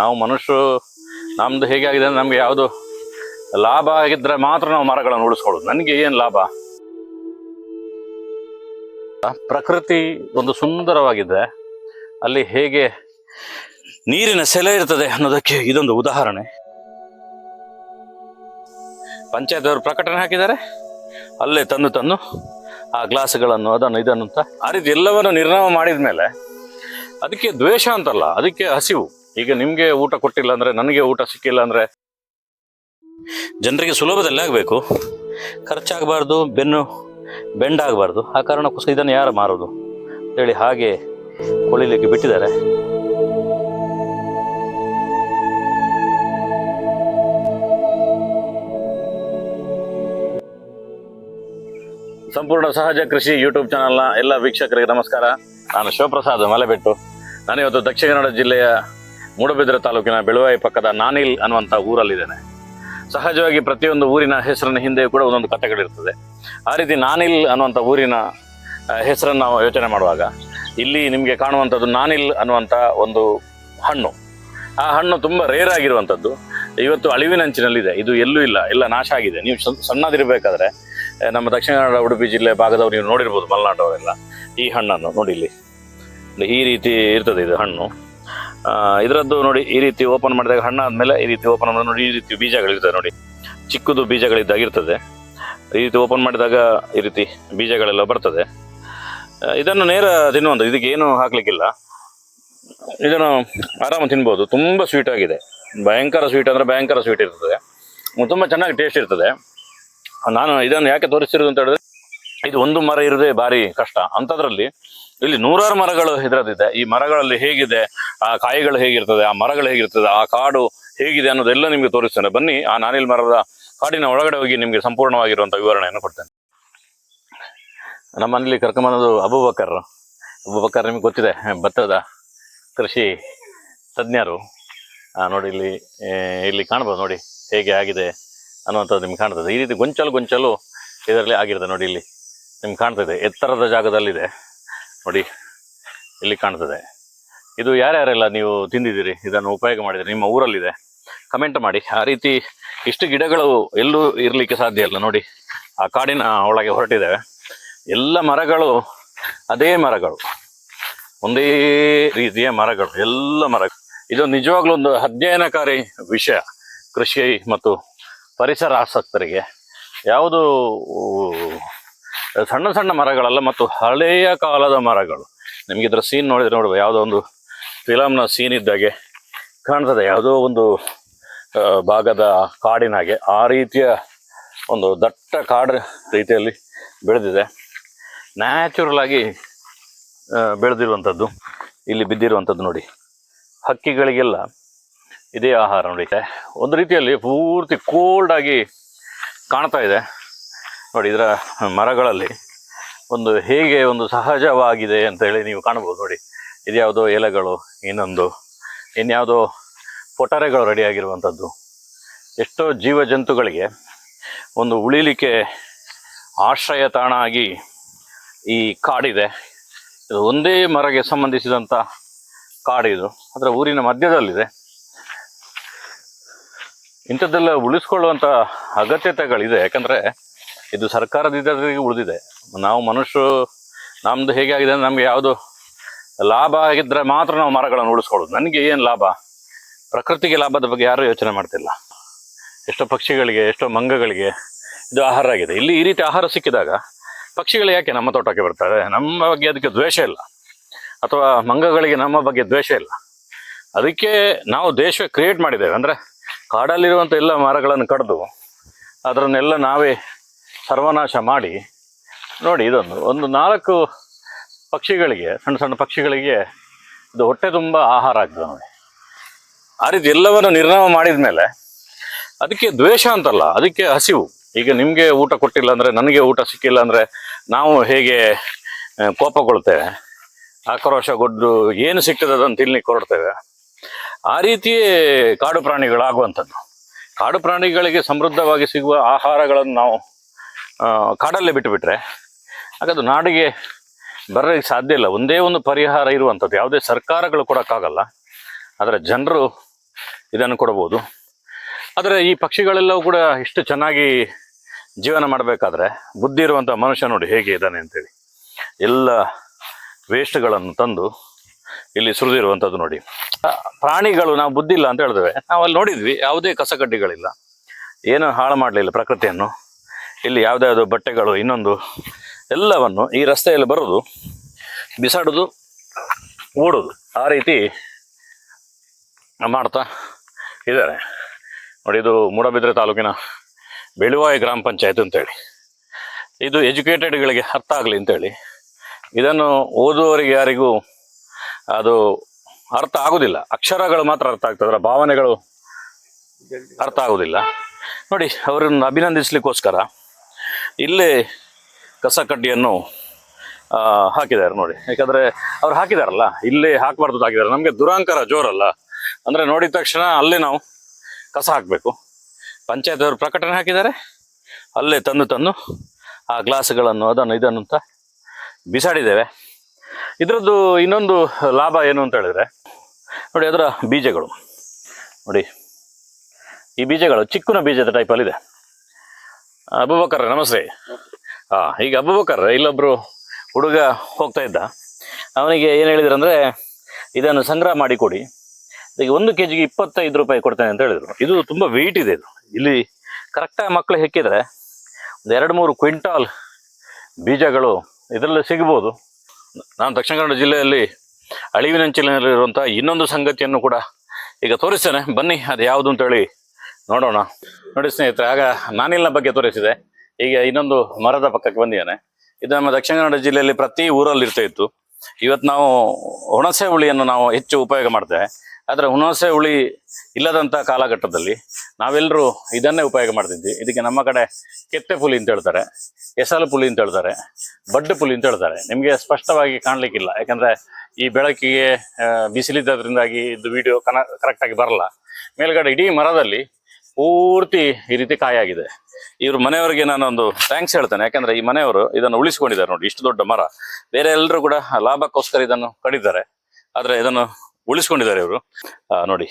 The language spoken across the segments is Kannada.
ನಾವು ಮನುಷ್ಯರು, ನಮ್ದು ಹೇಗೆ ಆಗಿದೆ ಅಂದ್ರೆ ನಮ್ಗೆ ಯಾವುದು ಲಾಭ ಆಗಿದ್ರೆ ಮಾತ್ರ ನಾವು ಮರಗಳನ್ನು ಉಳಿಸ್ಕೊಳ್ಳೋದು. ನನಗೆ ಏನು ಲಾಭ? ಪ್ರಕೃತಿ ಒಂದು ಸುಂದರವಾಗಿದೆ ಅಲ್ಲಿ ಹೇಗೆ ನೀರಿನ ಸೆಲೆ ಇರ್ತದೆ ಅನ್ನೋದಕ್ಕೆ ಇದೊಂದು ಉದಾಹರಣೆ. ಪಂಚಾಯತ್ ಅವರು ಪ್ರಕಟಣೆ ಹಾಕಿದ್ದಾರೆ. ಅಲ್ಲೇ ತಂದು ತಂದು ಆ ಗ್ಲಾಸ್ಗಳನ್ನು ಅದನ್ನು ಇದನ್ನು ಅಂತ ಆ ರೀತಿ ಎಲ್ಲವನ್ನು ನಿರ್ನಾಮ ಮಾಡಿದ ಮೇಲೆ ಅದಕ್ಕೆ ದ್ವೇಷ ಅಂತಲ್ಲ, ಅದಕ್ಕೆ ಹಸಿವು. ಈಗ ನಿಮಗೆ ಊಟ ಕೊಟ್ಟಿಲ್ಲ ಅಂದ್ರೆ ನನಗೆ ಊಟ ಸಿಕ್ಕಿಲ್ಲ ಅಂದ್ರೆ? ಜನರಿಗೆ ಸುಲಭದಲ್ಲಿ ಆಗಬೇಕು. ಖರ್ಚಾಗಬಾರ್ದು ಬೆನ್ನು ಬೆಂಡಾಗಬಾರ್ದು. ಆ ಕಾರಣಕ್ಕೋಸ್ಕರ ಇದನ್ನು ಯಾರು ಮಾರೋದು? ಹೇಳಿ ಹಾಗೆ ಕೊಳಿಲಿಕ್ಕೆ ಬಿಟ್ಟಿದ್ದಾರೆ. ಸಂಪೂರ್ಣ ಸಹಜ ಕೃಷಿ ಯೂಟ್ಯೂಬ್ ಚಾನಲ್ನ ಎಲ್ಲ ವೀಕ್ಷಕರಿಗೆ ನಮಸ್ಕಾರ. ನಾನು ಶಿವಪ್ರಸಾದ್ ಮಲೆಬೆಟ್ಟು. ನಾನಿವತ್ತು ದಕ್ಷಿಣ ಕನ್ನಡ ಜಿಲ್ಲೆಯ ಮೂಡಬಿದ್ರೆ ತಾಲೂಕಿನ ಬೆಳವಾಯಿ ಪಕ್ಕದ ನಾನಿಲ್ ಅನ್ನುವಂಥ ಊರಲ್ಲಿದ್ದೇನೆ. ಸಹಜವಾಗಿ ಪ್ರತಿಯೊಂದು ಊರಿನ ಹೆಸರಿನ ಹಿಂದೆ ಕೂಡ ಒಂದೊಂದು ಕಥೆಗಳಿರ್ತದೆ. ಆ ರೀತಿ ನಾನಿಲ್ ಅನ್ನುವಂಥ ಊರಿನ ಹೆಸರನ್ನು ನಾವು ಯೋಚನೆ ಮಾಡುವಾಗ, ಇಲ್ಲಿ ನಿಮಗೆ ಕಾಣುವಂಥದ್ದು ನಾನಿಲ್ ಅನ್ನುವಂಥ ಒಂದು ಹಣ್ಣು. ಆ ಹಣ್ಣು ತುಂಬ ರೇರ್ ಆಗಿರುವಂಥದ್ದು. ಇವತ್ತು ಅಳಿವಿನಂಚಿನಲ್ಲಿದೆ ಇದು ಎಲ್ಲೂ ಇಲ್ಲ. ಎಲ್ಲ ನಾಶ ಆಗಿದೆ. ನೀವು ಸಣ್ಣ- ಸಣ್ಣದಿರಬೇಕಾದ್ರೆ ನಮ್ಮ ದಕ್ಷಿಣ ಕನ್ನಡ, ಉಡುಪಿ ಜಿಲ್ಲೆ ಭಾಗದವರು ನೀವು ನೋಡಿರ್ಬೋದು, ಮಲೆನಾಡವರೆಲ್ಲ. ಈ ಹಣ್ಣನ್ನು ನೋಡಿ ಇಲ್ಲಿ. ಈ ರೀತಿ ಇರ್ತದೆ ಇದು ಹಣ್ಣು. ಇದರದ್ದು ನೋಡಿ ಈ ರೀತಿ ಓಪನ್ ಮಾಡಿದಾಗ ಹಣ್ಣಾದ್ಮೇಲೆ ಈ ರೀತಿ ಓಪನ್ ಮಾಡಿದಾಗ ನೋಡಿ ಈ ರೀತಿ ಬೀಜಗಳಿರ್ತದೆ ನೋಡಿ. ಚಿಕ್ಕದು ಬೀಜಗಳಿದ್ದಾಗಿರ್ತದೆ. ಈ ರೀತಿ ಓಪನ್ ಮಾಡಿದಾಗ ಈ ರೀತಿ ಬೀಜಗಳೆಲ್ಲ ಬರ್ತದೆ. ಇದನ್ನು ನೇರ ತಿನ್ನುವಂಥ ಇದಕ್ಕೆ ಏನು ಹಾಕ್ಲಿಕ್ಕಿಲ್ಲ. ಇದನ್ನು ಆರಾಮ ತಿನ್ಬೋದು. ತುಂಬ ಸ್ವೀಟ್ ಆಗಿದೆ. ಭಯಂಕರ ಸ್ವೀಟ್ ಅಂದರೆ ಭಯಂಕರ ಸ್ವೀಟ್ ಇರ್ತದೆ. ತುಂಬ ಚೆನ್ನಾಗಿ ಟೇಸ್ಟ್ ಇರ್ತದೆ. ನಾನು ಇದನ್ನು ಯಾಕೆ ತೋರಿಸ್ತಿರೋದು ಅಂತ ಹೇಳಿದ್ರೆ, ಇದು ಒಂದು ಮರ ಇರೋದೇ ಭಾರಿ ಕಷ್ಟ. ಅಂಥದ್ರಲ್ಲಿ ಇಲ್ಲಿ ನೂರಾರು ಮರಗಳು ಇದರದ್ದಿದೆ. ಈ ಮರಗಳಲ್ಲಿ ಹೇಗಿದೆ? ಆ ಕಾಯಿಗಳು ಹೇಗಿರ್ತದೆ? ಆ ಮರಗಳು ಹೇಗಿರ್ತದೆ? ಆ ಕಾಡು ಹೇಗಿದೆ ಅನ್ನೋದೆಲ್ಲ ನಿಮಗೆ ತೋರಿಸ್ತೇನೆ. ಬನ್ನಿ, ಆ ನಾನಿಲ್ ಮರದ ಕಾಡಿನ ಒಳಗಡೆ ಹೋಗಿ ನಿಮಗೆ ಸಂಪೂರ್ಣವಾಗಿರುವಂಥ ವಿವರಣೆಯನ್ನು ಕೊಡ್ತೇನೆ. ನಮ್ಮನೇಲಿ ಕರ್ಕೊಂಬಂದು ಅಬೂಬಕರ್. ಅಬೂಬಕರ್ ನಿಮ್ಗೆ ಗೊತ್ತಿದೆ, ಭತ್ತದ ಕೃಷಿ ತಜ್ಞರು. ನೋಡಿ ಇಲ್ಲಿ ಇಲ್ಲಿ ಕಾಣ್ಬೋದು ನೋಡಿ ಹೇಗೆ ಆಗಿದೆ ಅನ್ನುವಂಥದ್ದು ನಿಮ್ಗೆ ಕಾಣ್ತದೆ. ಈ ರೀತಿ ಗೊಂಚಲು ಗೊಂಚಲು ಇದರಲ್ಲಿ ಆಗಿರ್ತದೆ ನೋಡಿ ಇಲ್ಲಿ. ನಿಮ್ಗೆ ಕಾಣ್ತದೆ, ಎತ್ತರದ ಜಾಗದಲ್ಲಿದೆ. ನೋಡಿ, ಇಲ್ಲಿ ಕಾಣ್ತದೆ. ಇದು ಯಾರ್ಯಾರೆಲ್ಲ ನೀವು ತಿಂದಿದ್ದೀರಿ? ಇದನ್ನು ಉಪಯೋಗ ಮಾಡಿದ್ರಿ ನಿಮ್ಮ ಊರಲ್ಲಿದೆ. ಕಮೆಂಟ್ ಮಾಡಿ. ಆ ರೀತಿ ಇಷ್ಟು ಗಿಡಗಳು ಎಲ್ಲೂ ಇರಲಿಕ್ಕೆ ಸಾಧ್ಯ ಇಲ್ಲ. ನೋಡಿ, ಆ ಕಾಡಿನ ಒಳಗೆ ಹೊರಟಿದ್ದೇವೆ. ಎಲ್ಲ ಮರಗಳು ಅದೇ ಮರಗಳು. ಒಂದೇ ರೀತಿಯ ಮರಗಳು, ಎಲ್ಲ ಮರಗಳು. ಇದು ನಿಜವಾಗ್ಲೂ ಒಂದು ಅಧ್ಯಯನಕಾರಿ ವಿಷಯ. ಕೃಷಿ ಮತ್ತು ಪರಿಸರ ಆಸಕ್ತರಿಗೆ. ಯಾವುದು ಸಣ್ಣ ಸಣ್ಣ ಮರಗಳಲ್ಲ, ಮತ್ತು ಹಳೆಯ ಕಾಲದ ಮರಗಳು. ನಿಮಗೆ ಇದರ ಸೀನ್ ನೋಡಿದ್ರೆ ನೋಡುವ, ಯಾವುದೋ ಒಂದು ಫಿಲಮ್ನ ಸೀನ್ ಇದ್ದಾಗೆ ಕಾಣ್ತದೆ. ಯಾವುದೋ ಒಂದು ಭಾಗದ ಕಾಡಿನ ಹಾಗೆ ಆ ರೀತಿಯ ಒಂದು ದಟ್ಟ ಕಾಡು ರೀತಿಯಲ್ಲಿ ಬೆಳೆದಿದೆ. ನ್ಯಾಚುರಲ್ ಆಗಿ ಬೆಳೆದಿರುವಂಥದ್ದು, ಇಲ್ಲಿ ಬಿದ್ದಿರುವಂಥದ್ದು ನೋಡಿ. ಹಕ್ಕಿಗಳಿಗೆಲ್ಲ ಇದೇ ಆಹಾರ ನೋಡಿ ಒಂದು ರೀತಿಯಲ್ಲಿ ಪೂರ್ತಿ ಕೋಲ್ಡಾಗಿ ಕಾಣ್ತಾ ಇದೆ. ನೋಡಿ, ಇದರ ಮರಗಳಲ್ಲಿ ಒಂದು ಹೇಗೆ ಒಂದು ಸಹಜವಾಗಿದೆ ಅಂತ ಹೇಳಿ ನೀವು ಕಾಣ್ಬೋದು ನೋಡಿ, ಇದ್ಯಾವುದೋ ಎಲೆಗಳು, ಇನ್ನೊಂದು, ಇನ್ಯಾವುದೋ ಪೊಟರೆಗಳು ರೆಡಿಯಾಗಿರುವಂಥದ್ದು ಎಷ್ಟೋ ಜೀವ ಜಂತುಗಳಿಗೆ ಒಂದು ಉಳಿಲಿಕ್ಕೆ ಆಶ್ರಯ ತಾಣ ಆಗಿ ಈ ಕಾಡಿದೆ. ಇದು ಒಂದೇ ಮರಗೆ ಸಂಬಂಧಿಸಿದಂಥ ಕಾಡಿದು ಅದರ ಊರಿನ ಮಧ್ಯದಲ್ಲಿದೆ. ಇಂಥದ್ದೆಲ್ಲ ಉಳಿಸ್ಕೊಳ್ಳುವಂಥ ಅಗತ್ಯತೆಗಳಿದೆ. ಯಾಕಂದರೆ ಇದು ಸರ್ಕಾರದಿಂದ ಉಳಿದಿದೆ. ನಾವು ಮನುಷ್ಯರು ನಮ್ಮದು ಹೇಗೆ ಆಗಿದೆ ಅಂದ್ರೆ ನಮಗೆ ಯಾವುದು ಲಾಭ ಆಗಿದ್ರೆ ಮಾತ್ರ ನಾವು ಮರಗಳನ್ನು ಉಳಿಸ್ಕೊಳ್ಳೋದು. ನನಗೆ ಏನು ಲಾಭ? ಪ್ರಕೃತಿಗೆ ಲಾಭದ ಬಗ್ಗೆ ಯಾರೂ ಯೋಚನೆ ಮಾಡ್ತಿಲ್ಲ. ಎಷ್ಟೋ ಪಕ್ಷಿಗಳಿಗೆ, ಎಷ್ಟೋ ಮಂಗಗಳಿಗೆ ಇದು ಆಹಾರ ಆಗಿದೆ. ಇಲ್ಲಿ ಈ ರೀತಿ ಆಹಾರ ಸಿಕ್ಕಿದಾಗ ಪಕ್ಷಿಗಳು ಯಾಕೆ ನಮ್ಮ ತೋಟಕ್ಕೆ ಬರ್ತಾರೆ? ನಮ್ಮ ಬಗ್ಗೆ ಅದಕ್ಕೆ ದ್ವೇಷ ಇಲ್ಲ. ಅಥವಾ ಮಂಗಗಳಿಗೆ ನಮ್ಮ ಬಗ್ಗೆ ದ್ವೇಷ ಇಲ್ಲ. ಅದಕ್ಕೆ ನಾವು ದೇಶ ಕ್ರಿಯೇಟ್ ಮಾಡಿದ್ದೇವೆ. ಅಂದರೆ ಕಾಡಲ್ಲಿರುವಂಥ ಎಲ್ಲ ಮರಗಳನ್ನು ಕಡಿದು, ಅದರನ್ನೆಲ್ಲ ನಾವೇ ಸರ್ವನಾಶ ಮಾಡಿ, ನೋಡಿ ಇದೊಂದು, ಒಂದು ನಾಲ್ಕು ಪಕ್ಷಿಗಳಿಗೆ, ಸಣ್ಣ ಸಣ್ಣ ಪಕ್ಷಿಗಳಿಗೆ ಇದು ಹೊಟ್ಟೆ ತುಂಬ ಆಹಾರ ಆಗ್ತದೆ ನೋಡಿ. ಆ ಎಲ್ಲವನ್ನು ನಿರ್ನಾಮ ಮಾಡಿದ ಮೇಲೆ ಅದಕ್ಕೆ ದ್ವೇಷ ಅಂತಲ್ಲ, ಅದಕ್ಕೆ ಹಸಿವು. ಈಗ ನಿಮಗೆ ಊಟ ಕೊಟ್ಟಿಲ್ಲ ಅಂದರೆ ನನಗೆ ಊಟ ಸಿಕ್ಕಿಲ್ಲ ಅಂದರೆ ನಾವು ಹೇಗೆ ಕೋಪಗೊಳ್ತೇವೆ? ಆಕ್ರೋಶ ಆಕ್ರೋಶಗೊಂಡು ಏನು ಸಿಗ್ತದಂತ ತಿನ್ಲಿಕ್ಕೆ ಹೊರಡ್ತೇವೆ? ಆ ರೀತಿಯೇ ಕಾಡು ಪ್ರಾಣಿಗಳಾಗುವಂಥದ್ದು. ಕಾಡು ಪ್ರಾಣಿಗಳಿಗೆ ಸಮೃದ್ಧವಾಗಿ ಸಿಗುವ ಆಹಾರಗಳನ್ನು ನಾವು ಕಾಡಲ್ಲೇ ಬಿಟ್ಟುಬಿಟ್ರೆ ಹಾಗಾದ್ರೆ ನಾಡಿಗೆ ಬರಲಿಕ್ಕೆ ಸಾಧ್ಯ ಇಲ್ಲ. ಒಂದೇ ಒಂದು ಪರಿಹಾರ ಇರುವಂಥದ್ದು. ಯಾವುದೇ ಸರ್ಕಾರಗಳು ಕೊಡೋಕ್ಕಾಗಲ್ಲ. ಆದರೆ ಜನರು ಇದನ್ನು ಕೊಡ್ಬೋದು. ಆದರೆ ಈ ಪಕ್ಷಿಗಳೆಲ್ಲವೂ ಕೂಡ ಇಷ್ಟು ಚೆನ್ನಾಗಿ ಜೀವನ ಮಾಡಬೇಕಾದ್ರೆ ಬುದ್ಧಿ ಇರುವಂಥ ಮನುಷ್ಯ ನೋಡಿ ಹೇಗೆ ಇದ್ದಾನೆ ಅಂತೇಳಿ ಎಲ್ಲ ವೇಸ್ಟ್ಗಳನ್ನು ತಂದು ಇಲ್ಲಿ ಸುರಿದಿರುವಂಥದ್ದು ನೋಡಿ. ಪ್ರಾಣಿಗಳು ನಾವು ಬುದ್ಧಿ ಇಲ್ಲ ಅಂತ ಹೇಳಿದ್ವಿ ನಾವು ಅಲ್ಲಿ ನೋಡಿದ್ವಿ, ಯಾವುದೇ ಕಸಕಡ್ಡಿಗಳಿಲ್ಲ. ಏನು ಹಾಳು ಮಾಡಲಿಲ್ಲ ಪ್ರಕೃತಿಯನ್ನು. ಇಲ್ಲಿ ಯಾವುದ್ಯಾವುದೋ ಬಟ್ಟೆಗಳು ಇನ್ನೊಂದು ಎಲ್ಲವನ್ನು ಈ ರಸ್ತೆಯಲ್ಲಿ ಬರೋದು, ಬಿಸಾಡೋದು, ಓಡೋದು. ಆ ರೀತಿ ಮಾಡ್ತಾ ಇದ್ದಾರೆ. ನೋಡಿ, ಇದು ಮೂಡಬಿದ್ರೆ ತಾಲೂಕಿನ ಬೆಳುವಾಯಿ ಗ್ರಾಮ ಪಂಚಾಯತ್ ಅಂತೇಳಿ. ಇದು ಎಜುಕೇಟೆಡ್ಗಳಿಗೆ ಅರ್ಥ ಆಗಲಿ ಅಂತೇಳಿ. ಇದನ್ನು ಓದುವವರಿಗೆ ಯಾರಿಗೂ ಅದು ಅರ್ಥ ಆಗೋದಿಲ್ಲ. ಅಕ್ಷರಗಳು ಮಾತ್ರ ಅರ್ಥ ಆಗ್ತದೆ, ಅದರ ಭಾವನೆಗಳು ಅರ್ಥ ಆಗೋದಿಲ್ಲ. ನೋಡಿ, ಅವರನ್ನು ಅಭಿನಂದಿಸ್ಲಿಕ್ಕೋಸ್ಕರ ಇಲ್ಲೇ ಕಸ ಕಡ್ಡಿಯನ್ನು ಹಾಕಿದ್ದಾರೆ ನೋಡಿ. ಯಾಕಂದ್ರೆ ಅವ್ರು ಹಾಕಿದಾರಲ್ಲ, ಇಲ್ಲೇ ಹಾಕಬಾರ್ದು ಹಾಕಿದ್ದಾರೆ ನಮಗೆ ದುರಾಂಕರ ಜೋರಲ್ಲ. ಅಂದ್ರೆ ನೋಡಿದ ತಕ್ಷಣ ಅಲ್ಲೇ ನಾವು ಕಸ ಹಾಕಬೇಕು. ಪಂಚಾಯತ್ ಅವರು ಪ್ರಕಟಣೆ ಹಾಕಿದ್ದಾರೆ. ಅಲ್ಲೇ ತಂದು ತಂದು ಆ ಗ್ಲಾಸ್ಗಳನ್ನು, ಅದನ್ನು ಇದನ್ನು ಅಂತ ಬಿಸಾಡಿದ್ದೇವೆ. ಇದರದ್ದು ಇನ್ನೊಂದು ಲಾಭ ಏನು ಅಂತ ಹೇಳಿದ್ರೆ, ನೋಡಿ ಅದರ ಬೀಜಗಳು. ನೋಡಿ, ಈ ಬೀಜಗಳು ಚಿಕ್ಕನ ಬೀಜದ ಟೈಪಲ್ಲಿದೆ ಅಬುಬಕರ್, ನಮಸ್ತೆ. ಹಾ ಈಗ ಅಬುಬಕರ್, ಇಲ್ಲೊಬ್ರು ಹುಡುಗ ಹೋಗ್ತಾ ಇದ್ದ. ಅವನಿಗೆ ಏನು ಹೇಳಿದ್ರಂದ್ರೆ, ಇದನ್ನು ಸಂಗ್ರಹ ಮಾಡಿ ಕೊಡಿ. ಈಗ ಒಂದು ಕೆ ಜಿಗೆ ಇಪ್ಪತ್ತೈದು ರೂಪಾಯಿ ಕೊಡ್ತೇನೆ ಅಂತ ಹೇಳಿದ್ರು. ಇದು ತುಂಬ ವೆಯ್ಟ್ ಇದೆ ಇದು. ಇಲ್ಲಿ ಕರೆಕ್ಟಾಗಿ ಮಕ್ಕಳು ಹೆಕ್ಕಿದ್ರೆ ಒಂದು ಎರಡು ಮೂರು ಕ್ವಿಂಟಾಲ್ ಬೀಜಗಳು ಇದರಲ್ಲಿ ಸಿಗ್ಬೋದು. ನಾನು ದಕ್ಷಿಣ ಕನ್ನಡ ಜಿಲ್ಲೆಯಲ್ಲಿ ಅಳಿವಿನಂಚಿನಲ್ಲಿರುವಂಥ ಇನ್ನೊಂದು ಸಂಗತಿಯನ್ನು ಕೂಡ ಈಗ ತೋರಿಸ್ತೇನೆ. ಬನ್ನಿ, ಅದು ಯಾವುದು ಅಂತೇಳಿ ನೋಡೋಣ. ನೋಡಿ ಸ್ನೇಹಿತರೆ, ಆಗ ನಾನಿಲ್ನ ಬಗ್ಗೆ ತೋರಿಸಿದೆ. ಈಗ ಇನ್ನೊಂದು ಮರದ ಪಕ್ಕಕ್ಕೆ ಬಂದಿದ್ದೇನೆ. ಇದು ನಮ್ಮ ದಕ್ಷಿಣ ಕನ್ನಡ ಜಿಲ್ಲೆಯಲ್ಲಿ ಪ್ರತಿ ಊರಲ್ಲಿ ಇರ್ತಾ ಇತ್ತು. ಇವತ್ತು ನಾವು ಹುಣಸೆ ಹುಳಿಯನ್ನು ನಾವು ಹೆಚ್ಚು ಉಪಯೋಗ ಮಾಡ್ತೇವೆ. ಆದರೆ ಹುಣಸೆ ಹುಳಿ ಇಲ್ಲದಂಥ ಕಾಲಘಟ್ಟದಲ್ಲಿ ನಾವೆಲ್ಲರೂ ಇದನ್ನೇ ಉಪಯೋಗ ಮಾಡ್ತಿದ್ವಿ. ಇದಕ್ಕೆ ನಮ್ಮ ಕಡೆ ಕೆತ್ತೆ ಪುಲಿ ಅಂತ ಹೇಳ್ತಾರೆ ಎಸಲು ಪುಲಿ ಅಂತ ಹೇಳ್ತಾರೆ ಬಡ್ಡು ಪುಲಿ ಅಂತ ಹೇಳ್ತಾರೆ. ನಿಮಗೆ ಸ್ಪಷ್ಟವಾಗಿ ಕಾಣಲಿಕ್ಕಿಲ್ಲ. ಯಾಕಂದರೆ ಈ ಬೆಳಕಿಗೆ ಬಿಸಿಲಿದ್ದದ್ರಿಂದಾಗಿ ಇದು ವಿಡಿಯೋ ಕನ ಕರೆಕ್ಟಾಗಿ ಬರಲ್ಲ. ಮೇಲ್ಗಡೆ ಇಡೀ ಮರದಲ್ಲಿ ಪೂರ್ತಿ ಈ ರೀತಿ ಕಾಯಾಗಿದೆ. ಇವ್ರ ಮನೆಯವರಿಗೆ ನಾನೊಂದು ಥ್ಯಾಂಕ್ಸ್ ಹೇಳ್ತೇನೆ. ಯಾಕಂದ್ರೆ ಈ ಮನೆಯವರು ಇದನ್ನು ಉಳಿಸ್ಕೊಂಡಿದ್ದಾರೆ ನೋಡಿ, ಇಷ್ಟು ದೊಡ್ಡ ಮರ. ಬೇರೆ ಎಲ್ಲರೂ ಕೂಡ ಲಾಭಕ್ಕೋಸ್ಕರ ಇದನ್ನು ಕಡಿದ್ದಾರೆ. ಆದ್ರೆ ಇದನ್ನು ಉಳಿಸ್ಕೊಂಡಿದ್ದಾರೆ ಇವರು. ನೋಡಿ,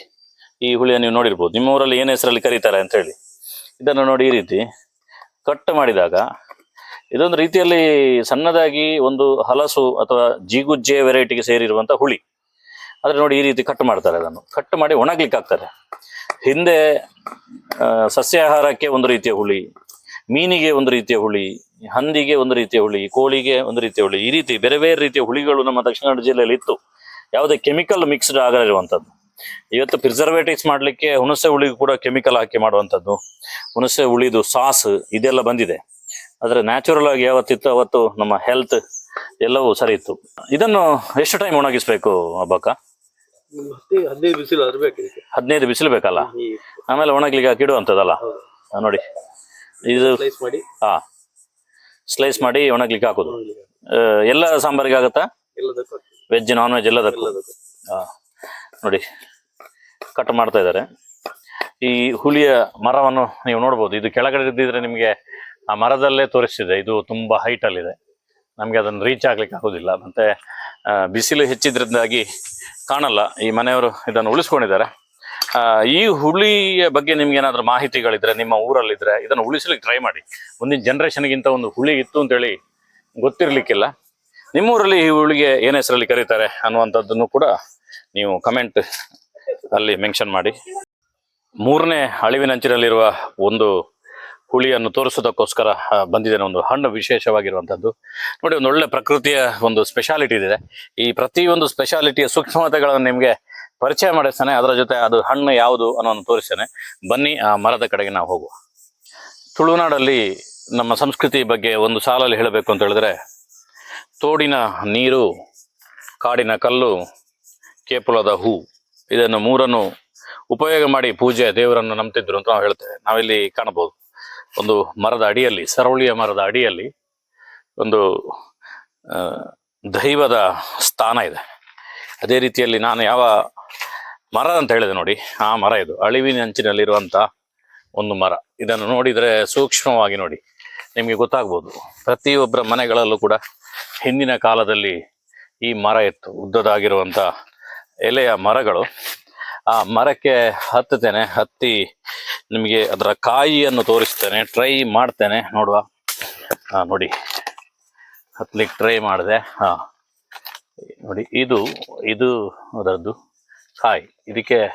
ಈ ಹುಳಿಯ ನೀವು ನೋಡಿರ್ಬೋದು. ನಿಮ್ಮ ಊರಲ್ಲಿ ಏನು ಹೆಸರಲ್ಲಿ ಕರೀತಾರೆ ಅಂತ ಹೇಳಿ. ಇದನ್ನು ನೋಡಿ ಈ ರೀತಿ ಕಟ್ ಮಾಡಿದಾಗ ಇದೊಂದು ರೀತಿಯಲ್ಲಿ ಸಣ್ಣದಾಗಿ ಒಂದು ಹಲಸು ಅಥವಾ ಜಿಗುಜ್ಜೆ ವೆರೈಟಿಗೆ ಸೇರಿರುವಂತ ಹುಳಿ. ಆದ್ರೆ ನೋಡಿ ಈ ರೀತಿ ಕಟ್ ಮಾಡ್ತಾರೆ ಅದನ್ನು ಕಟ್ ಮಾಡಿ ಒಣಗ್ಲಿಕ್ಕೆ ಹಾಕ್ತಾರೆ ಹಿಂದೆ ಸಸ್ಯಾಹಾರಕ್ಕೆ ಒಂದು ರೀತಿಯ ಹುಳಿ, ಮೀನಿಗೆ ಒಂದು ರೀತಿಯ ಹುಳಿ, ಹಂದಿಗೆ ಒಂದು ರೀತಿಯ ಹುಳಿ, ಕೋಳಿಗೆ ಒಂದು ರೀತಿಯ ಹುಳಿ, ಈ ರೀತಿ ಬೇರೆ ಬೇರೆ ರೀತಿಯ ಹುಳಿಗಳು ನಮ್ಮ ದಕ್ಷಿಣ ಕನ್ನಡ ಜಿಲ್ಲೆಯಲ್ಲಿ ಇತ್ತು. ಯಾವುದೇ ಕೆಮಿಕಲ್ ಮಿಕ್ಸ್ಡ್ ಆಗಲಿರುವಂಥದ್ದು ಇವತ್ತು ಪ್ರಿಸರ್ವೇಟಿವ್ಸ್ ಮಾಡಲಿಕ್ಕೆ ಹುಣಸೆ ಹುಳಿ ಕೂಡ ಕೆಮಿಕಲ್ ಹಾಕಿ ಮಾಡುವಂಥದ್ದು. ಹುಣಸೆ ಹುಳಿದು ಸಾಸ್, ಇದೆಲ್ಲ ಬಂದಿದೆ. ಆದರೆ ನ್ಯಾಚುರಲ್ ಆಗಿ ಯಾವತ್ತಿತ್ತು, ಅವತ್ತು ನಮ್ಮ ಹೆಲ್ತ್ ಎಲ್ಲವೂ ಸರಿ ಇತ್ತು. ಇದನ್ನು ಎಷ್ಟು ಟೈಮ್ ಒಣಗಿಸ್ಬೇಕು ಹಬ್ಬಕ್ಕ ಹದಿನೈದು ಬಿಸಿಲು ಇದಕ್ಕೆ ಹದಿನೈದು ಬಿಸಿಲು ಬೇಕಲ್ಲ ಈ ಆಮೇಲೆ ಒಣಗ್ಲಿಕ್ಕೆ ಹಾಕಿಡುವಂಥದ್ದಲ್ಲ ಹೌದು. ಆ, ನೋಡಿ. ಇದು ಸ್ಲೈಸ್ ಮಾಡಿ. ಹಾ. ಸ್ಲೈಸ್ ಮಾಡಿ ಒಣಗ್ಲಿಕ್ಕೆ ಹಾಕೋದು. ಒಣಗ್ಲಿಕ್ಕೆ. ಆ, ಎಲ್ಲ ಸಾಂಬಾರಿಗೆ ಆಗುತ್ತಾ? ಎಲ್ಲದಕ್ಕೂ ಹಾಕ್ತೀವಿ. ವೆಜ್ ನಾನ್ ವೆಜ್ ಎಲ್ಲದಕ್ಕೂ? ಎಲ್ಲದಕ್ಕೂ. ಆ, ನೋಡಿ. ಕಟ್ ಮಾಡ್ತಾ ಇದ್ದಾರೆ ಈ ಹುಲಿಯ ಮರವನ್ನು ನೀವು ನೋಡ್ಬೋದು. ಇದು ಕೆಳಗಡೆ ಇದ್ದಿದ್ರೆ ನಿಮಗೆ ಆ ಮರದಲ್ಲೇ ತೋರಿಸ್ತಿದೆ. ಇದು ತುಂಬಾ ಹೈಟ್ ಅಲ್ಲಿದೆ. ನಮಗೆ ಅದನ್ನು ರೀಚ್ ಆಗ್ಲಿಕ್ಕೆ ಆಗೋದಿಲ್ಲ. ಮತ್ತೆ ಬಿಸಿಲು ಹೆಚ್ಚಿದ್ರಿಂದಾಗಿ ಕಾಣಲ್ಲ. ಈ ಮನೆಯವರು ಇದನ್ನು ಉಳಿಸ್ಕೊಂಡಿದ್ದಾರೆ. ಈ ಹುಳಿಯ ಬಗ್ಗೆ ನಿಮ್ಗೆ ಏನಾದರೂ ಮಾಹಿತಿಗಳಿದ್ರೆ, ನಿಮ್ಮ ಊರಲ್ಲಿದ್ರೆ ಇದನ್ನು ಉಳಿಸ್ಲಿಕ್ಕೆ ಟ್ರೈ ಮಾಡಿ. ಮುಂದಿನ ಜನ್ರೇಷನ್ಗಿಂತ ಒಂದು ಹುಳಿ ಇತ್ತು ಅಂತೇಳಿ ಗೊತ್ತಿರಲಿಕ್ಕಿಲ್ಲ. ನಿಮ್ಮೂರಲ್ಲಿ ಈ ಹುಳಿಗೆ ಏನು ಹೆಸರಲ್ಲಿ ಕರೀತಾರೆ ಅನ್ನುವಂಥದ್ದನ್ನು ಕೂಡ ನೀವು ಕಮೆಂಟ್ ಅಲ್ಲಿ ಮೆನ್ಷನ್ ಮಾಡಿ. ಮೂರನೇ ಅಳಿವಿನಂಚಿನಲ್ಲಿರುವ ಒಂದು ಹುಳಿಯನ್ನು ತೋರಿಸೋದಕ್ಕೋಸ್ಕರ ಬಂದಿದೆ ಬಂದಿದ್ದೇನೆ ಒಂದು ಹಣ್ಣು ವಿಶೇಷವಾಗಿರುವಂಥದ್ದು. ನೋಡಿ, ಒಂದು ಒಳ್ಳೆ ಪ್ರಕೃತಿಯ ಒಂದು ಸ್ಪೆಷಾಲಿಟಿ ಇದೆ. ಈ ಪ್ರತಿಯೊಂದು ಸ್ಪೆಷಾಲಿಟಿಯ ಸೂಕ್ಷ್ಮತೆಗಳನ್ನು ನಿಮಗೆ ಪರಿಚಯ ಮಾಡಿಸ್ತಾನೆ. ಅದರ ಜೊತೆ ಅದು ಹಣ್ಣು ಯಾವುದು ಅನ್ನೋದನ್ನು ತೋರಿಸ್ತೇನೆ. ಬನ್ನಿ, ಆ, ಮರದ ಕಡೆಗೆ ನಾವು ಹೋಗುವ. ತುಳುನಾಡಲ್ಲಿ ನಮ್ಮ ಸಂಸ್ಕೃತಿ ಬಗ್ಗೆ ಒಂದು ಸಾಲಲ್ಲಿ ಹೇಳಬೇಕು ಅಂತ ಹೇಳಿದ್ರೆ, ತೋಡಿನ ನೀರು, ಕಾಡಿನ ಕಲ್ಲು, ಕೇಪುಲದ ಹೂ, ಇದನ್ನು ಮೂರನ್ನು ಉಪಯೋಗ ಮಾಡಿ ಪೂಜೆ ದೇವರನ್ನು ನಂಬ್ತಿದ್ರು ಅಂತ ನಾವು ಹೇಳ್ತೇವೆ. ನಾವಿಲ್ಲಿ ಕಾಣಬಹುದು. ಒಂದು ಮರದ ಅಡಿಯಲ್ಲಿ ಸರವಳಿಯ ಮರದ ಅಡಿಯಲ್ಲಿ ಒಂದು ದೈವದ ಸ್ಥಾನ ಇದೆ. ಅದೇ ರೀತಿಯಲ್ಲಿ ನಾನು ಯಾವ ಮರ ಅಂತ ಹೇಳಿದೆ ನೋಡಿ, ಆ ಮರ ಇದು ಅಳಿವಿನಂಚಿನಲ್ಲಿರುವಂಥ ಒಂದು ಮರ. ಇದನ್ನು ನೋಡಿದರೆ ಸೂಕ್ಷ್ಮವಾಗಿ ನೋಡಿ, ನಿಮಗೆ ಗೊತ್ತಾಗ್ಬೋದು. ಪ್ರತಿಯೊಬ್ಬರ ಮನೆಗಳಲ್ಲೂ ಕೂಡ ಹಿಂದಿನ ಕಾಲದಲ್ಲಿ ಈ ಮರ ಇತ್ತು ಉದ್ದದಾಗಿರುವಂಥ ಎಲೆಯ ಮರಗಳು. ಆ ಮರಕ್ಕೆ ಹತ್ತುತ್ತೇನೆ, ಹತ್ತಿ ನಿಮಗೆ ಅದರ ಕಾಯಿಯನ್ನು ತೋರಿಸ್ತೇನೆ. ಟ್ರೈ ಮಾಡ್ತೇನೆ. ನೋಡುವ. ಹಾ ನೋಡಿ. ಹತ್ಲಿಕ್ಕೆ ಟ್ರೈ ಮಾಡಿದೆ. ಹಾಂ ನೋಡಿ, ಇದು ಇದು ಅದರದ್ದು ಕಾಯಿ. ಇದಕ್ಕೆ,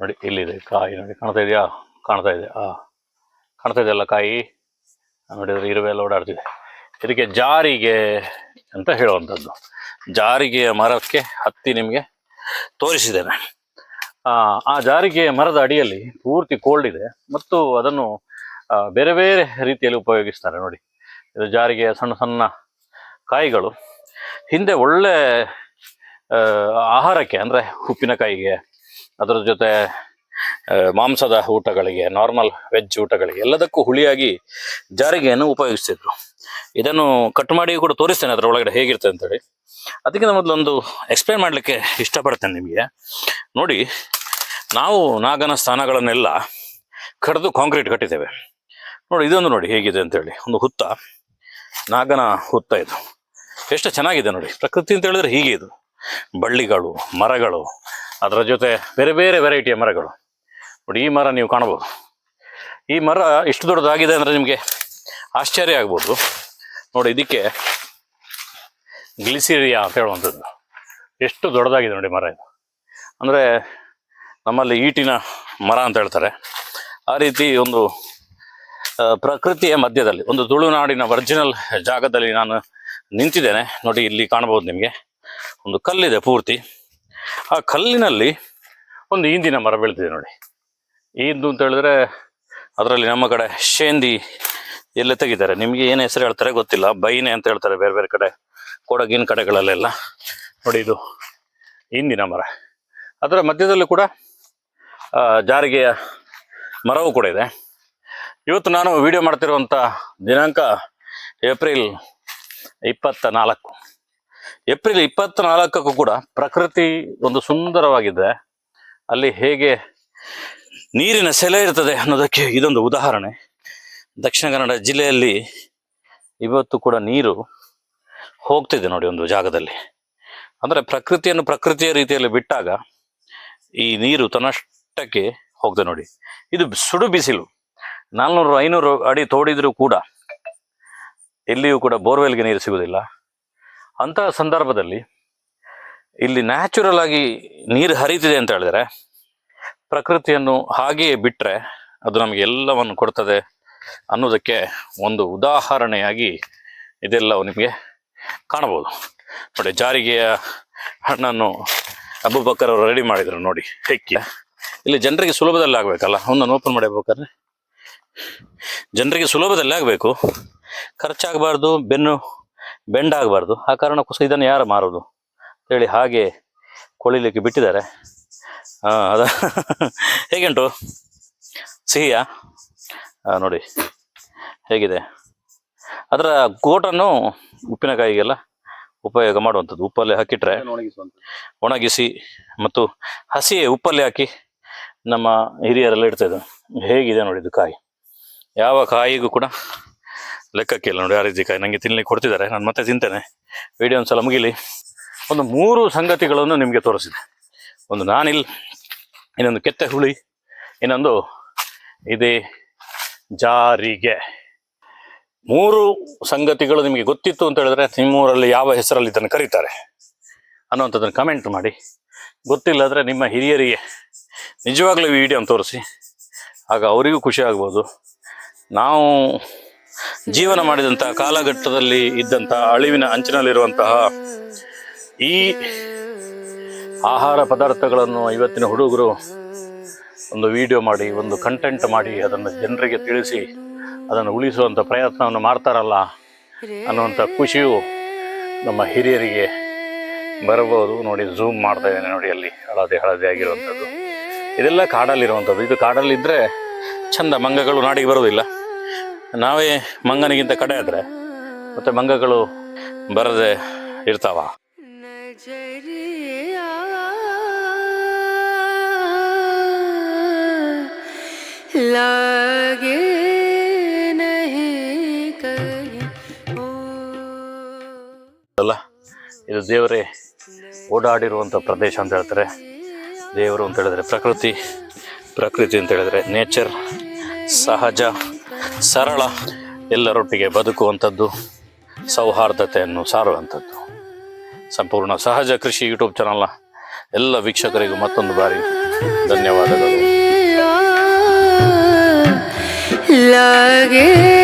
ನೋಡಿ, ಇಲ್ಲಿದೆ ಕಾಯಿ. ನೋಡಿ, ಕಾಣ್ತಾ ಇದೆಯಾ? ಕಾಣ್ತಾ ಇದೆ. ಹಾಂ ಕಾಣ್ತಾ ಇದೆಯಲ್ಲ ಕಾಯಿ? ನೋಡಿದ್ರೆ ಇರುವೆ ಎಲ್ಲ ಓಡಾಡ್ತಿದೆ. ಇದಕ್ಕೆ ಜಾರಿಗೆ ಅಂತ ಹೇಳುವಂಥದ್ದು. ಜಾರಿಗೆಯ ಮರಕ್ಕೆ ಹತ್ತಿ ನಿಮಗೆ ತೋರಿಸಿದ್ದೇನೆ. ಆ, ಜಾರಿಗೆ ಮರದ ಅಡಿಯಲ್ಲಿ ಪೂರ್ತಿ ಕೋಲ್ಡ್ ಇದೆ. ಮತ್ತು ಅದನ್ನು ಬೇರೆ ಬೇರೆ ರೀತಿಯಲ್ಲಿ ಉಪಯೋಗಿಸ್ತಾರೆ ನೋಡಿ. ಇದು ಜಾರಿಗೆಯ ಸಣ್ಣ ಸಣ್ಣ ಕಾಯಿಗಳು. ಹಿಂದೆ ಒಳ್ಳೆ ಆಹಾರಕ್ಕೆ ಅಂದರೆ ಉಪ್ಪಿನಕಾಯಿಗೆ ಅದರ ಜೊತೆ ಮಾಂಸದ ಊಟಗಳಿಗೆ ನಾರ್ಮಲ್ ವೆಜ್ ಊಟಗಳಿಗೆ ಎಲ್ಲದಕ್ಕೂ ಹುಳಿಯಾಗಿ ಜಾರಿಗೆಯನ್ನು ಉಪಯೋಗಿಸ್ತಿದ್ರು. ಇದನ್ನು ಕಟ್ ಮಾಡಿ ಕೂಡ ತೋರಿಸ್ತೇನೆ ಅದರ ಒಳಗಡೆ ಹೇಗಿರ್ತದೆ ಅಂತೇಳಿ. ಅದಕ್ಕಿಂತ ಮೊದಲು ಒಂದು ಎಕ್ಸ್ಪ್ಲೈನ್ ಮಾಡಲಿಕ್ಕೆ ಇಷ್ಟಪಡ್ತೇನೆ ನಿಮಗೆ. ನೋಡಿ, ನಾವು ನಾಗನ ಸ್ಥಾನಗಳನ್ನೆಲ್ಲ ಕಡಿದು ಕಾಂಕ್ರೀಟ್ ಕಟ್ಟಿದ್ದೇವೆ. ನೋಡಿ, ಇದೊಂದು ನೋಡಿ ಹೇಗಿದೆ ಅಂತೇಳಿ, ಒಂದು ಹುತ್ತ. ನಾಗನ ಹುತ್ತ ಇದು. ಎಷ್ಟು ಚೆನ್ನಾಗಿದೆ ನೋಡಿ. ಪ್ರಕೃತಿ ಅಂತ ಹೇಳಿದ್ರೆ ಹೀಗೆ ಇದು. ಬಳ್ಳಿಗಳು, ಮರಗಳು, ಅದರ ಜೊತೆ ಬೇರೆ ಬೇರೆ ವೆರೈಟಿಯ ಮರಗಳು. ನೋಡಿ, ಈ ಮರ ನೀವು ಕಾಣಬಹುದು. ಈ ಮರ ಇಷ್ಟು ದೊಡ್ಡದಾಗಿದೆ ಅಂದರೆ ನಿಮಗೆ ಆಶ್ಚರ್ಯ ಆಗ್ಬೋದು. ನೋಡಿ, ಇದಕ್ಕೆ ಗ್ಲಿಸಿರಿಯಾ ಅಂತ ಹೇಳುವಂಥದ್ದು. ಎಷ್ಟು ದೊಡ್ಡದಾಗಿದೆ ನೋಡಿ ಮರ ಇದು. ಅಂದರೆ ನಮ್ಮಲ್ಲಿ ಈಟಿನ ಮರ ಅಂತ ಹೇಳ್ತಾರೆ. ಆ ರೀತಿ ಒಂದು ಪ್ರಕೃತಿಯ ಮಧ್ಯದಲ್ಲಿ, ಒಂದು ತುಳುನಾಡಿನ ಒರಿಜಿನಲ್ ಜಾಗದಲ್ಲಿ ನಾನು ನಿಂತಿದ್ದೇನೆ. ನೋಡಿ, ಇಲ್ಲಿ ಕಾಣಬಹುದು ನಿಮಗೆ. ಒಂದು ಕಲ್ಲಿದೆ ಪೂರ್ತಿ. ಆ ಕಲ್ಲಿನಲ್ಲಿ ಒಂದು ಈಂದಿನ ಮರ ಬೆಳೆದಿದೆ ನೋಡಿ. ಈಂದು ಅಂತ ಹೇಳಿದ್ರೆ, ಅದರಲ್ಲಿ ನಮ್ಮ ಕಡೆ ಶೇಂದಿ ಎಲ್ಲ ತೆಗಿತಾರೆ? ನಿಮಗೆ ಏನು ಹೆಸರು ಹೇಳ್ತಾರೆ ಗೊತ್ತಿಲ್ಲ. ಬೈನೆ ಅಂತ ಹೇಳ್ತಾರೆ ಬೇರೆ ಬೇರೆ ಕಡೆ, ಕೊಡಗಿನ ಕಡೆಗಳಲ್ಲೆಲ್ಲ. ನೋಡಿ ಇದು ಹಿಂದಿನ ಮರ. ಅದರ ಮಧ್ಯದಲ್ಲೂ ಕೂಡ ಜಾರಿಗೆಯ ಮರವೂ ಕೂಡ ಇದೆ. ಇವತ್ತು ನಾನು ವಿಡಿಯೋ ಮಾಡ್ತಿರುವಂಥ ದಿನಾಂಕ ಏಪ್ರಿಲ್ ಇಪ್ಪತ್ತ ನಾಲ್ಕು ಏಪ್ರಿಲ್ ಇಪ್ಪತ್ತ ನಾಲ್ಕಕ್ಕೂ ಕೂಡ ಪ್ರಕೃತಿ ಒಂದು ಸುಂದರವಾಗಿದೆ. ಅಲ್ಲಿ ಹೇಗೆ ನೀರಿನ ಸೆಲೆ ಇರ್ತದೆ ಅನ್ನೋದಕ್ಕೆ ಇದೊಂದು ಉದಾಹರಣೆ. ದಕ್ಷಿಣ ಕನ್ನಡ ಜಿಲ್ಲೆಯಲ್ಲಿ ಇವತ್ತು ಕೂಡ ನೀರು ಹೋಗ್ತಿದೆ ನೋಡಿ ಒಂದು ಜಾಗದಲ್ಲಿ. ಅಂದರೆ ಪ್ರಕೃತಿಯನ್ನು ಪ್ರಕೃತಿಯ ರೀತಿಯಲ್ಲಿ ಬಿಟ್ಟಾಗ ಈ ನೀರು ತನ್ನಷ್ಟಕ್ಕೆ ಹೋಗ್ತದೆ ನೋಡಿ. ಇದು ಸುಡು ಬಿಸಿಲು. ನಾಲ್ನೂರು, ಐನೂರು ಅಡಿ ತೋಡಿದರೂ ಕೂಡ ಎಲ್ಲಿಯೂ ಕೂಡ ಬೋರ್ವೆಲ್ಗೆ ನೀರು ಸಿಗುವುದಿಲ್ಲ. ಅಂತಹ ಸಂದರ್ಭದಲ್ಲಿ ಇಲ್ಲಿ ನ್ಯಾಚುರಲ್ ಆಗಿ ನೀರು ಹರಿತಿದೆ ಅಂತ ಹೇಳಿದ್ರೆ ಪ್ರಕೃತಿಯನ್ನು ಹಾಗೆಯೇ ಬಿಟ್ಟರೆ ಅದು ನಮಗೆ ಎಲ್ಲವನ್ನು ಕೊಡ್ತದೆ. ಅನ್ನೋದಕ್ಕೆ ಒಂದು ಉದಾಹರಣೆಯಾಗಿ ಇದೆಲ್ಲ ನಿಮಗೆ ಕಾಣಬಹುದು. ನೋಡಿ, ಜಾರಿಗೆಯ ಹಣ್ಣನ್ನು ಅಬುಬಕ್ಕರ್ ಅವರು ರೆಡಿ ಮಾಡಿದರು ನೋಡಿ ಹೆಕ್ಕಿ ಇಲ್ಲಿ ಜನರಿಗೆ ಸುಲಭದಲ್ಲಿ ಆಗಬೇಕಲ್ಲ, ಒಂದನ್ನು ಓಪನ್ ಮಾಡಬೇಕಾದ್ರೆ ಜನರಿಗೆ ಸುಲಭದಲ್ಲಿ ಆಗಬೇಕು. ಖರ್ಚಾಗಬಾರ್ದು, ಬೆನ್ನು ಬೆಂಡಾಗಬಾರ್ದು. ಆ ಕಾರಣಕ್ಕೋಸ್ಕರ ಇದನ್ನು ಯಾರು ಮಾರೋದು? ಹೇಳಿ, ಹಾಗೆ ಕೊಳಿಲಿಕ್ಕೆ ಬಿಟ್ಟಿದ್ದಾರೆ. ಹಾಂ ಅದ ಹೇಗೆಂಟು? ಸಿಹಿಯಾ? ನೋಡಿ. ಹೇಗಿದೆ? ಅದರ ಗೋಟನ್ನು ಉಪ್ಪಿನಕಾಯಿಗೆಲ್ಲ ಉಪಯೋಗ ಮಾಡುವಂಥದ್ದು. ಉಪ್ಪಲ್ಲಿ ಹಾಕಿಟ್ರೆ ಒಣಗಿಸಿ ಮತ್ತು ಹಸಿ ಉಪ್ಪಲ್ಲಿ ಹಾಕಿ ನಮ್ಮ ಹಿರಿಯರೆಲ್ಲ ಇಡ್ತಿದ್ರು ಹೇಗಿದೆ ನೋಡಿ ಇದು ಕಾಯಿ? ಯಾವ ಕಾಯಿಗೂ ಕೂಡ ಲೆಕ್ಕಕ್ಕಿಲ್ಲ ನೋಡಿ, ಆ ರೀತಿ ಕಾಯಿ. ನನಗೆ ತಿನ್ಲಿಕ್ಕೆ ಕೊಡ್ತಿದ್ದಾರೆ. ನಾನು ಮತ್ತೆ ತಿಂತೇನೆ. ವಿಡಿಯೋ ಒಂದ್ಸಲ ಮುಗಿಲಿ. ಒಂದು ಮೂರು ಸಂಗತಿಗಳನ್ನು ನಿಮಗೆ ತೋರಿಸಿದೆ. ಒಂದು ನಾನಿಲ್, ಇನ್ನೊಂದು ಕೆತ್ತೆ ಹುಳಿ ಇನ್ನೊಂದು ಇದೇ ಜಾರಿಗೆ. ಮೂರು ಸಂಗತಿಗಳು ನಿಮಗೆ ಗೊತ್ತಿತ್ತು ಅಂತ ಹೇಳಿದ್ರೆ ನಿಮ್ಮೂರಲ್ಲಿ ಯಾವ ಹೆಸರಲ್ಲಿ ಇದನ್ನು ಕರೀತಾರೆ. ಅನ್ನುವಂಥದ್ದನ್ನು ಕಮೆಂಟ್ ಮಾಡಿ. ಗೊತ್ತಿಲ್ಲ ನಿಮ್ಮ ಹಿರಿಯರಿಗೆ ನಿಜವಾಗ್ಲೂ ವೀಡಿಯೋ ವಿಡಿಯೋ ತೋರಿಸಿ. ಆಗ ಅವರಿಗೂ ಖುಷಿ ಆಗ್ಬೋದು. ನಾವು ಜೀವನ ಮಾಡಿದಂತಹ ಕಾಲಘಟ್ಟದಲ್ಲಿ ಇದ್ದಂತಹ ಅಳಿವಿನ ಅಂಚಿನಲ್ಲಿರುವಂತಹ ಈ ಆಹಾರ ಪದಾರ್ಥಗಳನ್ನು ಇವತ್ತಿನ ಹುಡುಗರು ಒಂದು ವಿಡಿಯೋ ಮಾಡಿ, ಒಂದು ಕಂಟೆಂಟ್ ಮಾಡಿ, ಅದನ್ನು ಜನರಿಗೆ ತಿಳಿಸಿ, ಅದನ್ನು ಉಳಿಸುವಂಥ ಪ್ರಯತ್ನವನ್ನು ಮಾಡ್ತಾರಲ್ಲ ಅನ್ನುವಂಥ ಖುಷಿಯು ನಮ್ಮ ಹಿರಿಯರಿಗೆ ಬರಬಹುದು. ನೋಡಿ ಝೂಮ್ ಮಾಡ್ತಾ ಇದ್ದೇನೆ ನೋಡಿ ಅಲ್ಲಿ, ಹಳದಿ ಹಳದಿ ಆಗಿರುವಂಥದ್ದು. ಇದೆಲ್ಲ ಕಾಡಲ್ಲಿರುವಂಥದ್ದು. ಇದು ಕಾಡಲ್ಲಿದ್ದರೆ ಚಂದ ಮಂಗಗಳು ನಾಡಿಗೆ ಬರೋದಿಲ್ಲ ನಾವೇ ಮಂಗನಿಗಿಂತ ಕಡೆ ಆದರೆ ಮತ್ತು ಮಂಗಗಳು ಬರದೆ ಇರ್ತಾವ. ಅಲ್ಲ, ಇದು ದೇವರೇ ಓಡಾಡಿರುವಂಥ ಪ್ರದೇಶ ಅಂತ ಹೇಳ್ತಾರೆ. ದೇವರು ಅಂತ ಹೇಳಿದ್ರೆ ಪ್ರಕೃತಿ ಪ್ರಕೃತಿ ಅಂತ ಹೇಳಿದ್ರೆ ನೇಚರ್ ಸಹಜ, ಸರಳ, ಎಲ್ಲರೊಟ್ಟಿಗೆ ಬದುಕುವಂಥದ್ದು, ಸೌಹಾರ್ದತೆಯನ್ನು ಸಾರುವಂಥದ್ದು. ಸಂಪೂರ್ಣ ಸಹಜ ಕೃಷಿ ಯೂಟ್ಯೂಬ್ ಚಾನಲ್ನ ಎಲ್ಲ ವೀಕ್ಷಕರಿಗೂ ಮತ್ತೊಂದು ಬಾರಿ ಧನ್ಯವಾದಗಳು. লাগে